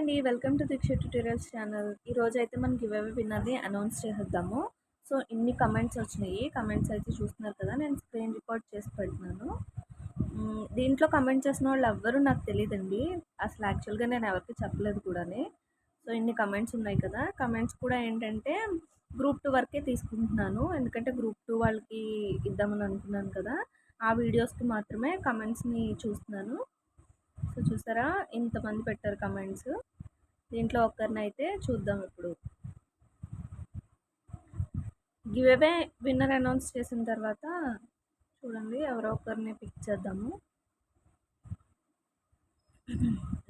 అండి. Welcome to Deeksha tutorials channel. ఈరోజు అయితే మనం ఇవేవి విన్నది అనౌన్స్ చేసేద్దాము. సో ఇన్ని కమెంట్స్ వచ్చినాయి. కమెంట్స్ అయితే చూస్తున్నారు కదా నేను స్క్రీన్ రికార్డ్ చేసి పెడుతున్నాను. దీంట్లో కమెంట్ చేసిన వాళ్ళు ఎవ్వరూ నాకు తెలియదండి అసలు యాక్చువల్గా నేను ఎవరికి చెప్పలేదు కూడాని. సో ఇన్ని కమెంట్స్ ఉన్నాయి కదా. కమెంట్స్ కూడా ఏంటంటే గ్రూప్ టూ వరకే తీసుకుంటున్నాను. ఎందుకంటే గ్రూప్ టూ వాళ్ళకి ఇద్దామని అనుకున్నాను కదా. ఆ వీడియోస్కి మాత్రమే కమెంట్స్ని చూస్తున్నాను. సో చూసారా? ఇంతమంది పెట్టారు కమెంట్స్. దీంట్లో ఒక్కరిని అయితే చూద్దాం ఇప్పుడు. గివ్ అవే విన్నర్ అనౌన్స్ చేసిన తర్వాత చూడండి ఎవరో ఒకరిని పిక్ చేద్దాము.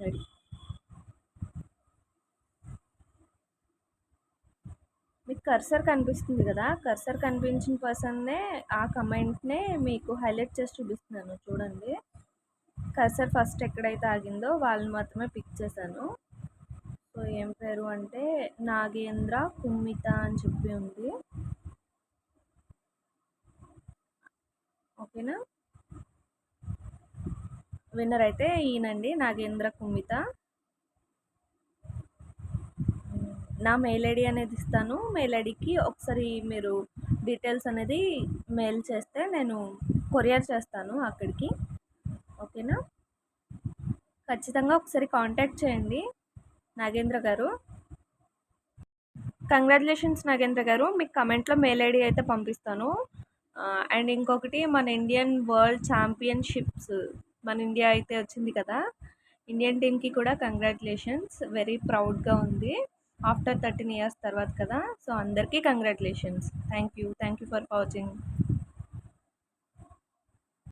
రెడీ మీకు కర్సర్ కనిపిస్తుంది కదా? కర్సర్ కనిపించిన పర్సన్నే ఆ కమెంట్నే మీకు హైలైట్ చేసి చూపిస్తున్నాను. చూడండి. కర్సర్ ఫస్ట్ ఎక్కడైతే ఆగిందో వాళ్ళని మాత్రమే పిక్ చేశాను. సో ఏం పేరు అంటే నాగేంద్ర కుమ్మిత అని చెప్పి ఉంది. ఓకేనా? విన్నర్ అయితే ఈయనండి నాగేంద్ర కుమ్మిత. నా మెయిల్ ఐడి అనేది ఇస్తాను. మెయిల్ ఐడికి ఒకసారి మీరు డీటెయిల్స్ అనేది మెయిల్ చేస్తే నేను కొరియర్ చేస్తాను అక్కడికి. ఓకేనా? ఖచ్చితంగా ఒకసారి కాంటాక్ట్ చేయండి నాగేంద్ర గారు. కంగ్రాచులేషన్స్ నాగేంద్ర గారు. మీకు కమెంట్లో మెయిల్ ఐడి అయితే పంపిస్తాను. అండ్ ఇంకొకటి మన ఇండియన్ వరల్డ్ ఛాంపియన్షిప్స్ మన ఇండియా అయితే వచ్చింది కదా. ఇండియన్ టీమ్కి కూడా కంగ్రాచులేషన్స్ వెరీ ప్రౌడ్గా ఉంది. ఆఫ్టర్ థర్టీన్ ఇయర్స్ తర్వాత కదా. సో అందరికీ congratulations thank you thank you for watching